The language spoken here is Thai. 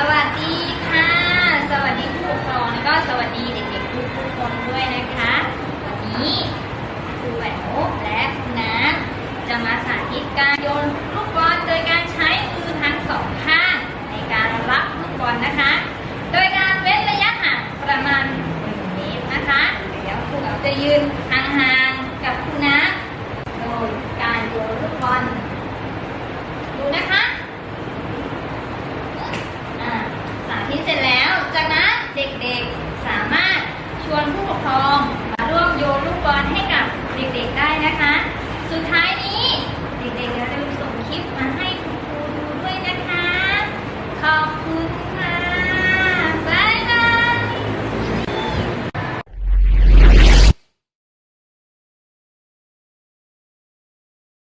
สวัสดีค่ะ สวัสดีผู้ปกครองแล้วก็สวัสดีเด็กๆทุกคนด้วยนะคะ วันนี้ครูแหววและคุณน้าจะมาสาธิตการโยนลูกบอลโดยการใช้มือทั้งสองข้างในการรับลูกบอลนะคะ โดยการเว้นระยะห่างประมาณ1เมตรนะคะ เดี๋ยวครูแหววจะยืนห่าง